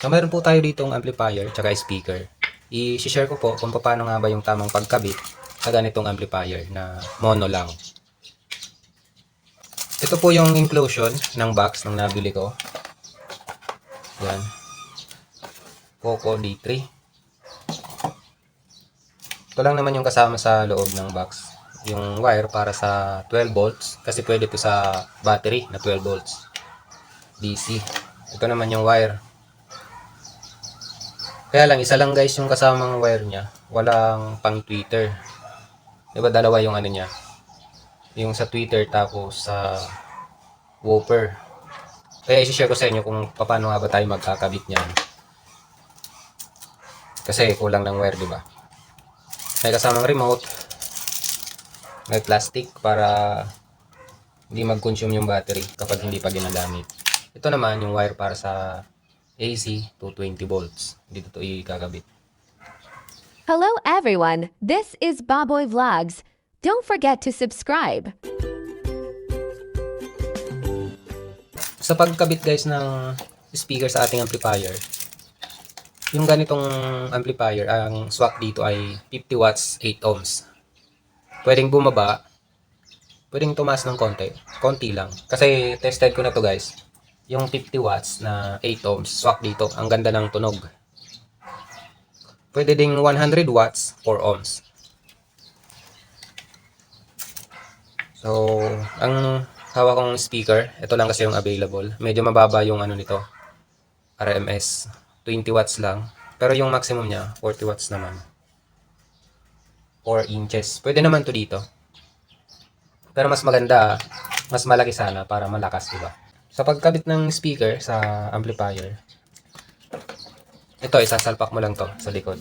So, meron po tayo ditong amplifier tsaka speaker. I-share ko po kung paano nga ba yung tamang pagkabit sa ganitong amplifier na mono lang. Ito po yung inclusion ng box ng nabili ko. Yan. Poco D3. Ito lang naman yung kasama sa loob ng box. Yung wire para sa 12 volts. Kasi pwede to sa battery na 12 volts. DC. Ito naman yung wire. Kaya lang, isa lang guys yung kasamang wire niya. Walang pang Twitter. Diba dalawa yung ano niya? Yung sa Twitter tapos sa Whopper. Kaya isi-share ko sa inyo kung paano nga ba tayo magkakabit niyan. Kasi kulang ng wire, di ba? May kasamang remote. May plastic para hindi mag-consume yung battery kapag hindi pa ginagamit. Ito naman yung wire para sa AC 220 volts. Dito to ikakabit. Hello, everyone. This is Baboy Vlogs. Don't forget to subscribe. Sa pagkabit guys ng speaker sa ating amplifier, yung ganitong amplifier, ang swak dito ay 50 watts, 8 ohms. Pwedeng bumaba, pwedeng tumaas ng konti, konti lang. Kasi tested ko na to guys, yung 50 watts na 8 ohms, swak dito, ang ganda ng tunog. Pwede ding 100 watts, 4 ohms. So, ang hawak kong speaker, ito lang kasi yung available. Medyo mababa yung ano nito, RMS. 20 watts lang. Pero yung maximum niya, 40 watts naman. 4 inches. Pwede naman to dito. Pero mas maganda, mas malaki sana para malakas, di ba? Sa pagkabit ng speaker sa amplifier, ito, isasalpak mo lang to sa likod.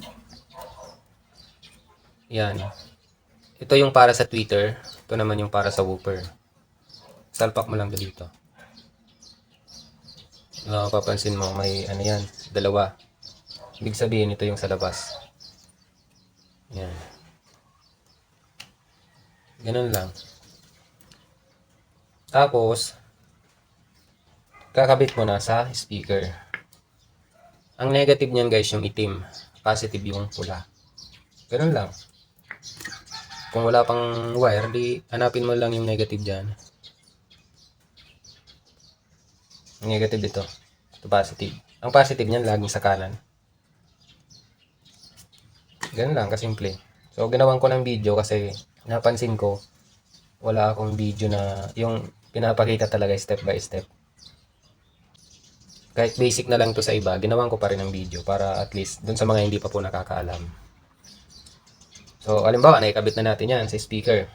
Yan. Ito yung para sa tweeter. Ito naman yung para sa whooper. Salpak mo lang to dito. Uh, papansin mo, may ano yan, dalawa. Ibig sabihin, ito yung sa labas. Yan. Ganun lang. Tapos, kakabit mo na sa speaker. Ang negative niyan guys, yung itim. Positive yung pula. Ganun lang. Kung wala pang wire, di hanapin mo lang yung negative dyan. Ang negative ito. Ito positive. Ang positive niyan laging sa kanan. Ganun lang, kasimple. So, ginawan ko ng video kasi napansin ko wala akong video na yung pinapakita talaga step by step. Kahit basic na lang to sa iba, ginawan ko pa rin ng video para at least dun sa mga hindi pa po nakakaalam. So, alimbawa, naikabit na natin yan sa speaker.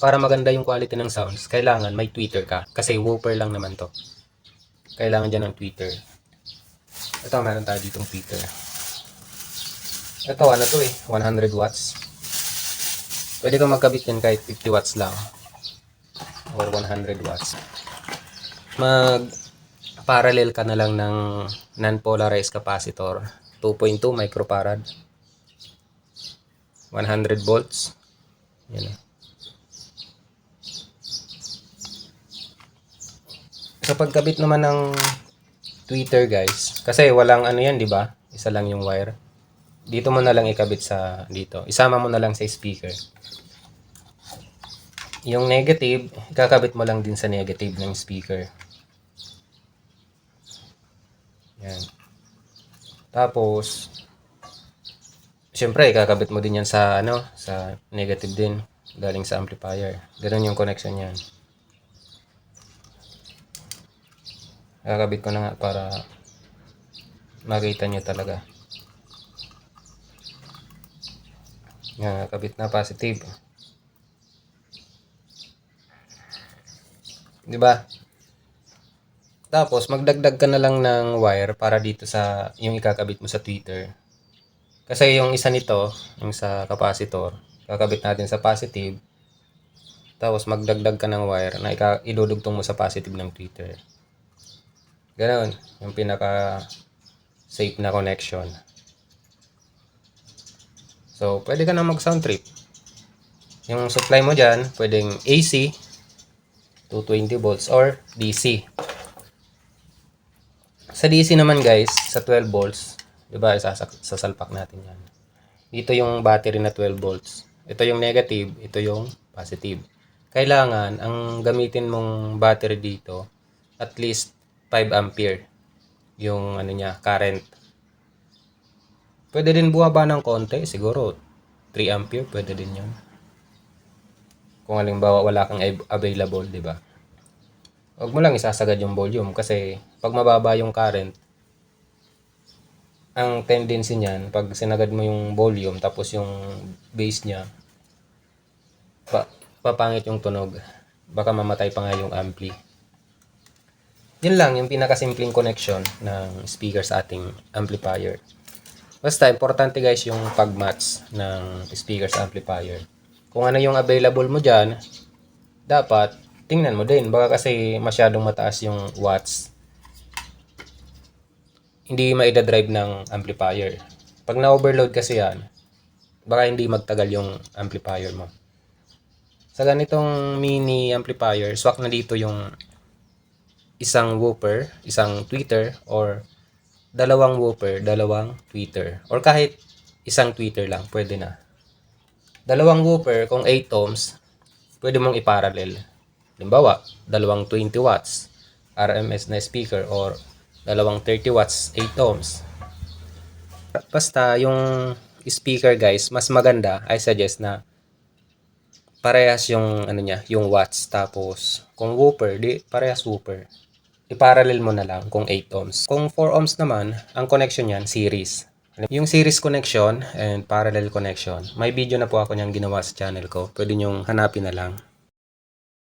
Para maganda yung quality ng sounds, kailangan may tweeter ka. Kasi whooper lang naman to. Kailangan dyan ng tweeter. Ito, meron tayo ditong tweeter. Ito, ano to eh, 100 watts. Pwede kang magkabit yan kahit 50 watts lang. Or 100 watts. Mag parallel ka na lang ng non-polarized capacitor. 2.2 microfarad. 100 volts. Yan. Sa pagkabit naman ng tweeter guys, kasi walang ano yan, di ba? Isa lang yung wire. Dito mo na lang ikabit sa dito. Isama mo na lang sa speaker. Yung negative, ikakabit mo lang din sa negative ng speaker. Yan. Tapos, Siyempre, ikakabit mo din yan sa ano, sa negative din galing sa amplifier. Ganun yung connection niyan. Kakabit ko na nga para makita nyo talaga. Yan, kakabit na positive. Di ba? Tapos, magdagdag ka na lang ng wire para dito sa yung ikakabit mo sa tweeter. Kasi yung isa nito, yung sa capacitor, kakabit natin sa positive. Tapos magdagdag ka ng wire na ika, idudugtong mo sa positive ng tweeter. Ganon, yung pinaka safe na connection. So, pwede ka na mag sound trip. Yung supply mo dyan, pwedeng AC, 220 volts, or DC. Sa DC naman guys, sa 12 volts, 'di ba, sasalpak natin 'yan. Dito yung battery na 12 volts. Ito yung negative, ito yung positive. Kailangan ang gamitin mong battery dito at least 5 ampere yung ano niya, current. Pwede din bumaba ng konti, siguro 3 ampere, pwede din 'yun. Kung halimbawa wala kang av- available, 'di ba? Huwag mo lang isasagad yung volume kasi pag mababa yung current, ang tendency niyan, pag sinagad mo yung volume tapos yung bass niya, pa, papangit yung tunog. Baka mamatay pa nga yung ampli. Yun lang, yung pinakasimpleng connection ng speaker sa ating amplifier. Basta, importante guys yung pag-match ng speaker sa amplifier. Kung ano yung available mo dyan, dapat tingnan mo din. Baka kasi masyadong mataas yung watts. Hindi maida-drive ng amplifier. Pag na-overload kasi yan, baka hindi magtagal yung amplifier mo. Sa ganitong mini amplifier, swak na dito yung isang woofer, isang tweeter, or dalawang woofer, dalawang tweeter. Or kahit isang tweeter lang, pwede na. Dalawang woofer, kung 8 ohms, pwede mong iparallel. Halimbawa, dalawang 20 watts RMS na speaker or dalawang 30 watts 8 ohms. Basta yung speaker guys, mas maganda, I suggest na parehas yung ano niya, yung watts tapos kung woofer, di parehas woofer. I-parallel mo na lang kung 8 ohms. Kung 4 ohms naman, ang connection niyan series. Yung series connection and parallel connection, may video na po ako niyang ginawa sa channel ko. Pwede niyong hanapin na lang.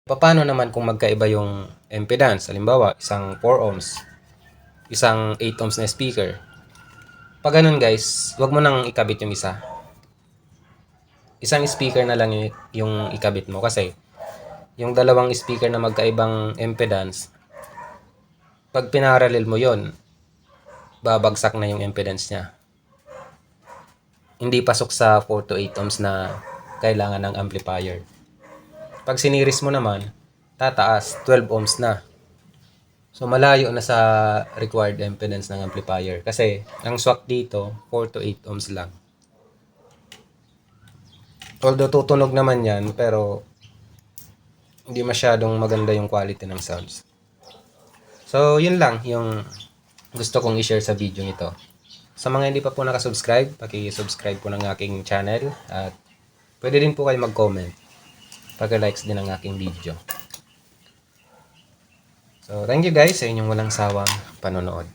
Paano naman kung magkaiba yung impedance? Halimbawa, isang 4 ohms, isang 8 ohms na speaker. Pag ganun guys, wag mo nang ikabit yung isa. Isang speaker na lang yung, ikabit mo kasi yung dalawang speaker na magkaibang impedance, pag pinarallel mo yon babagsak na yung impedance niya. Hindi pasok sa 4 to 8 ohms na kailangan ng amplifier. Pag siniris mo naman, tataas, 12 ohms na. So malayo na sa required impedance ng amplifier kasi ang swak dito 4 to 8 ohms lang. Although tutunog naman 'yan pero hindi masyadong maganda yung quality ng sounds. So yun lang yung gusto kong i-share sa video nito. Sa mga hindi pa po nakasubscribe, paki-subscribe po ng aking channel at pwede din po kayo mag-comment. Pag-likes din ang aking video. So, thank you guys sa inyong walang sawang panonood.